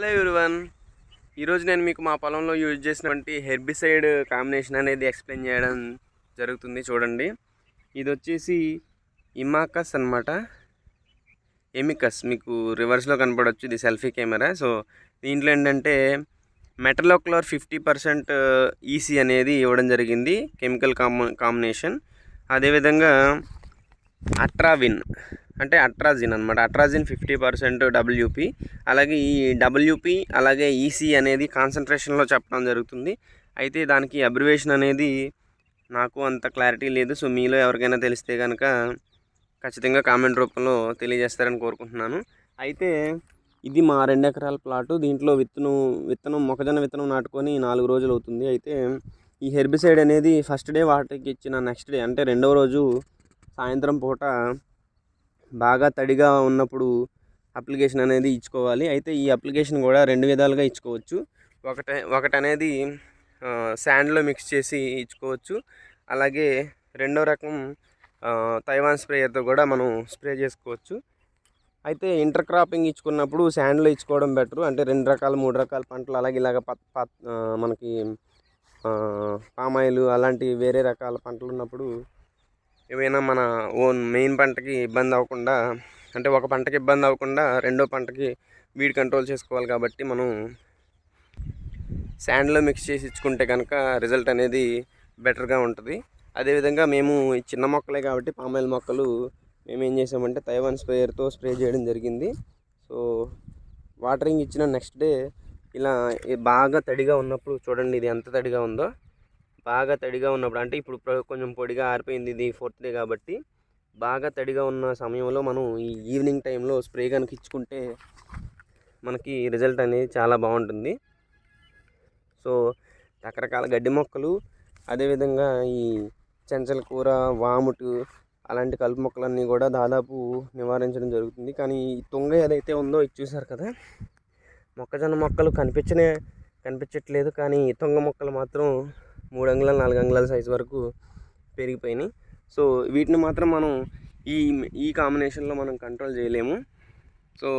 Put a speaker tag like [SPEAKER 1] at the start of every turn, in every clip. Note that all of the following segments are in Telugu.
[SPEAKER 1] హలో ఎవ్రీవన్ ఈరోజు నేను మీకు మా పొలంలో యూజ్ చేసినటువంటి హెర్బిసైడ్ కాంబినేషన్ అనేది ఎక్స్ప్లెయిన్ చేయడం జరుగుతుంది చూడండి. ఇది వచ్చేసి ఇమాకస్ అన్నమాట. ఎమికస్ మీకు రివర్స్లో కనపడవచ్చు ఇది సెల్ఫీ కెమెరా సో దీంట్లో ఏంటంటే మెటలోక్లోర్ ఫిఫ్టీ పర్సెంట్ ఈసీ అనేది ఇవ్వడం జరిగింది కెమికల్ కాంబ కాంబినేషన్ అదేవిధంగా అట్రావిన్ అంటే అట్రాజిన్ అనమాట అట్రాజిన్ ఫిఫ్టీ పర్సెంట్ డబ్ల్యూపీ అలాగే ఈ డబ్ల్యూపీ అలాగే ఈసీ అనేది కాన్సన్ట్రేషన్లో చెప్పడం జరుగుతుంది. అయితే దానికి అబ్రివేషన్ అనేది నాకు అంత క్లారిటీ లేదు. సో మీలో ఎవరికైనా తెలిస్తే కనుక ఖచ్చితంగా కామెంట్ రూపంలో తెలియజేస్తారని కోరుకుంటున్నాను. అయితే ఇది మా రెండు ఎకరాల ప్లాటు. దీంట్లో విత్తనం విత్తనం మొక్కజొన్న విత్తనం నాటుకొని నాలుగు రోజులు అవుతుంది అయితే ఈ హెర్బిసైడ్ అనేది ఫస్ట్ డే వాటికి ఇచ్చిన నెక్స్ట్ డే అంటే రెండవ రోజు సాయంత్రం పూట బాగా తడిగా ఉన్నప్పుడు అప్లికేషన్ అనేది ఇచ్చుకోవాలి. అయితే ఈ అప్లికేషన్ కూడా రెండు విధాలుగా ఇచ్చుకోవచ్చు. ఒకట ఒకటి అనేది శాండ్లో మిక్స్ చేసి ఇచ్చుకోవచ్చు. అలాగే రెండో రకం తైవాన్ స్ప్రేయర్తో కూడా మనం స్ప్రే చేసుకోవచ్చు. అయితే ఇంటర్ క్రాపింగ్ ఇచ్చుకున్నప్పుడు శాండ్లో ఇచ్చుకోవడం బెటర్. అంటే రెండు రకాల మూడు రకాల పంటలు అలాగే ఇలాగ పత్ మనకి పామాయిలు అలాంటి వేరే రకాల పంటలు ఉన్నప్పుడు ఏమైనా మన ఓన్ మెయిన్ పంటకి ఇబ్బంది అవ్వకుండా అంటే ఒక పంటకి ఇబ్బంది అవ్వకుండా రెండో పంటకి వీడ్ కంట్రోల్ చేసుకోవాలి కాబట్టి మనం శాండ్లో మిక్స్ చేసి ఇచ్చుకుంటే కనుక రిజల్ట్ అనేది బెటర్గా ఉంటుంది. అదేవిధంగా మేము ఈ చిన్న మొక్కలే కాబట్టి పామాయిల్ మొక్కలు మేము ఏం చేసామంటే తైవాన్ స్ప్రేయర్తో స్ప్రే చేయడం జరిగింది. సో వాటరింగ్ ఇచ్చిన నెక్స్ట్ డే ఇలా బాగా తడిగా ఉన్నప్పుడు చూడండి ఇది ఎంత తడిగా ఉందో. బాగా తడిగా ఉన్నప్పుడు అంటే ఇప్పుడు కొంచెం పొడిగా ఆరిపోయింది ఇది ఫోర్త్ డే కాబట్టి బాగా తడిగా ఉన్న సమయంలో మనం ఈ ఈవినింగ్ టైంలో స్ప్రే కనుక ఇచ్చుకుంటే మనకి రిజల్ట్ అనేది చాలా బాగుంటుంది. సో రకరకాల గడ్డి మొక్కలు అదేవిధంగా ఈ చెంచల కూర వాముటు అలాంటి కలుపు మొక్కలన్నీ కూడా దాదాపు నివారించడం జరుగుతుంది. కానీ ఈ తుంగ ఏదైతే ఉందో ఇది చూసారు కదా మొక్కజొన్న మొక్కలు కనిపించనే కనిపించట్లేదు. కానీ తుంగ మొక్కలు మాత్రం మూడు అంగుళాలు నాలుగు అంగుళాల సైజు వరకు పెరిగిపోయినాయి. సో వీటిని మాత్రం మనం ఈ ఈ కాంబినేషన్లో మనం కంట్రోల్ చేయలేము. సో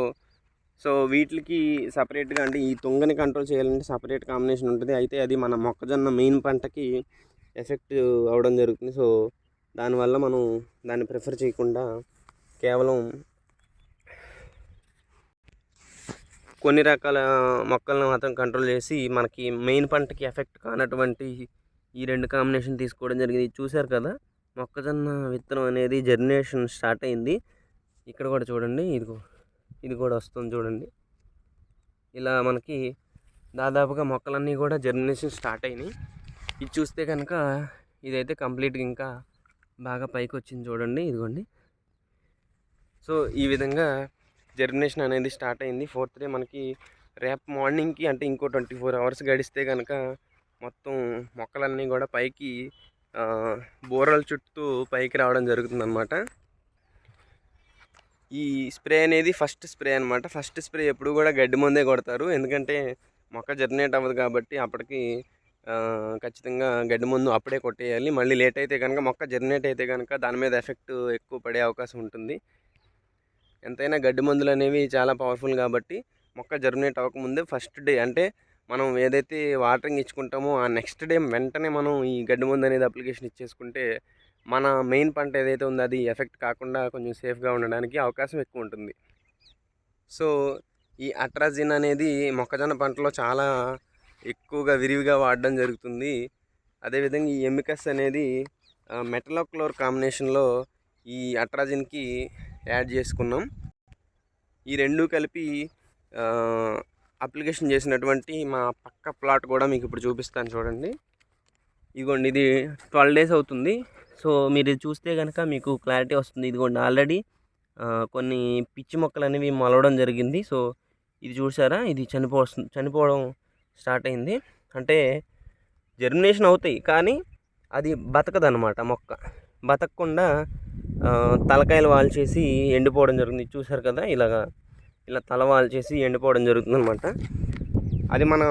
[SPEAKER 1] సో వీటికి సపరేట్గా అంటే ఈ తుంగని కంట్రోల్ చేయాలంటే సపరేట్ కాంబినేషన్ ఉంటుంది. అయితే అది మన మొక్కజొన్న మెయిన్ పంటకి ఎఫెక్ట్ అవడం జరుగుతుంది. సో దానివల్ల మనం దాన్ని ప్రిఫర్ చేయకుండా కేవలం కొన్ని రకాల మొక్కలను మాత్రం కంట్రోల్ చేసి మనకి మెయిన్ పంటకి ఎఫెక్ట్ కానటువంటి ఈ రెండు కాంబినేషన్ తీసుకోవడం జరిగింది. ఇది చూశారు కదా? మొక్కజొన్న విత్తనం అనేది జర్నేషన్ స్టార్ట్ అయింది. ఇక్కడ కూడా చూడండి. ఇదిగో ఇది కూడా వస్తుంది చూడండి. ఇలా మనకి దాదాపుగా మొక్కలన్నీ కూడా జర్మినేషన్ స్టార్ట్ అయినాయి. ఇది చూస్తే కనుక ఇదైతే కంప్లీట్గా ఇంకా బాగా పైకి వచ్చింది చూడండి. ఇదిగోండి. సో ఈ విధంగా జర్మినేషన్ అనేది స్టార్ట్ అయింది. ఫోర్త్ డే మనకి రేపు మార్నింగ్కి అంటే ఇంకో ట్వంటీ ఫోర్ అవర్స్ గడిస్తే కనుక మొత్తం మొక్కలన్నీ కూడా పైకి ఆ, బోరల చుట్టూ పైకి రావడం జరుగుతుందన్నమాట. ఈ స్ప్రే అనేది ఫస్ట్ స్ప్రే అనమాట ఫస్ట్ స్ప్రే ఎప్పుడు కూడా గడ్డి మందే కొడతారు. ఎందుకంటే మొక్క జర్నేట్ అవ్వదు కాబట్టి అప్పటికి ఖచ్చితంగా గడ్డి మందు అప్పుడే కొట్టేయాలి. మళ్ళీ లేట్ అయితే కనుక మొక్క జర్నేట్ అయితే కనుక దాని మీద ఎఫెక్ట్ ఎక్కువ పడే అవకాశం ఉంటుంది. ఎంతైనా గడ్డి మందులు అనేవి చాలా పవర్ఫుల్ కాబట్టి మొక్క జర్మినేట్ అవ్వకముందే ఫస్ట్ డే అంటే మనం ఏదైతే వాటరింగ్ ఇచ్చుకుంటామో ఆ నెక్స్ట్ డే వెంటనే మనం ఈ గడ్డి మందు అనేది అప్లికేషన్ ఇచ్చేసుకుంటే మన మెయిన్ పంట ఏదైతే ఉందో అది ఎఫెక్ట్ కాకుండా కొంచెం సేఫ్గా ఉండడానికి అవకాశం ఎక్కువ ఉంటుంది. సో ఈ అట్రాజిన్ అనేది మొక్కజొన్న పంటలో చాలా ఎక్కువగా విరివిగా వాడడం జరుగుతుంది. అదేవిధంగా ఈ ఎమికస్ అనేది మెటలోక్లోర్ కాంబినేషన్లో ఈ అట్రాజిన్కి యాడ్ చేసుకున్నాం. ఈ రెండు కలిపి అప్లికేషన్ చేసినటువంటి మా పక్క ప్లాట్ కూడా మీకు ఇప్పుడు చూపిస్తాను చూడండి. ఇదిగోండి ఇది ట్వెల్వ్ డేస్ అవుతుంది. సో మీరు చూస్తే కనుక మీకు క్లారిటీ వస్తుంది. ఇదిగోండి ఆల్రెడీ కొన్ని పిచ్చి మొక్కలు అనేవి మొలవడం జరిగింది. సో ఇది చూసారా? ఇది చనిపో చనిపోవడం స్టార్ట్ అయింది. అంటే జర్మినేషన్ అవుతాయి కానీ అది బతకదన్నమాట మొక్క. బతకకుండా తలకాయలు వాల్చేసి ఎండిపోవడం జరిగింది. చూసారు కదా? ఇలాగా ఇలా తల వాల్చేసి ఎండిపోవడం జరుగుతుంది అనమాట అది మనం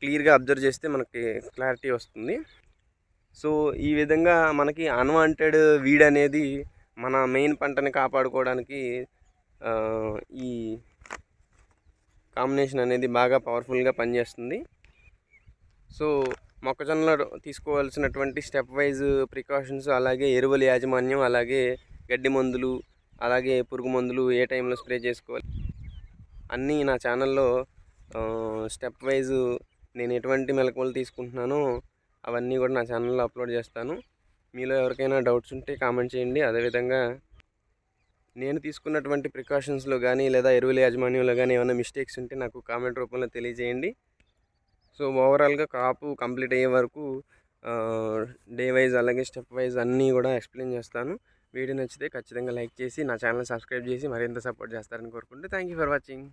[SPEAKER 1] క్లియర్గా అబ్జర్వ్ చేస్తే మనకి క్లారిటీ వస్తుంది. సో ఈ విధంగా మనకి అన్వాంటెడ్ వీడ్ అనేది మన మెయిన్ పంటని కాపాడుకోవడానికి ఈ కాంబినేషన్ అనేది బాగా పవర్ఫుల్గా పనిచేస్తుంది. సో మొక్కజొన్నలో తీసుకోవాల్సినటువంటి స్టెప్ వైజ్ ప్రికాషన్స్ అలాగే ఎరువుల యాజమాన్యం అలాగే గడ్డి మందులు అలాగే పురుగు మందులు ఏ టైంలో స్ప్రే చేసుకోవాలి. అన్నీ నా ఛానల్లో స్టెప్ వైజ్ నేను ఎటువంటి మెలకువలు తీసుకుంటున్నానో అవన్నీ కూడా నా ఛానల్లో అప్లోడ్ చేస్తాను. మీలో ఎవరికైనా డౌట్స్ ఉంటే కామెంట్ చేయండి. అదేవిధంగా నేను తీసుకున్నటువంటి ప్రికాషన్స్లో కానీ లేదా ఎరువుల యాజమాన్యంలో కానీ ఏమైనా మిస్టేక్స్ ఉంటే నాకు కామెంట్ రూపంలో తెలియజేయండి. సో ఓవరాల్గా కాపు కంప్లీట్ అయ్యే వరకు డే వైజ్ అలాగే స్టెప్ వైజ్ అన్నీ కూడా ఎక్స్ప్లెయిన్ చేస్తాను. వీడియో నచ్చితే ఖచ్చితంగా లైక్ చేసి నా ఛానల్ సబ్స్క్రైబ్ చేసి మరింత సపోర్ట్ చేస్తారని కోరుకుంటే థ్యాంక్ యూ ఫర్ వాచింగ్.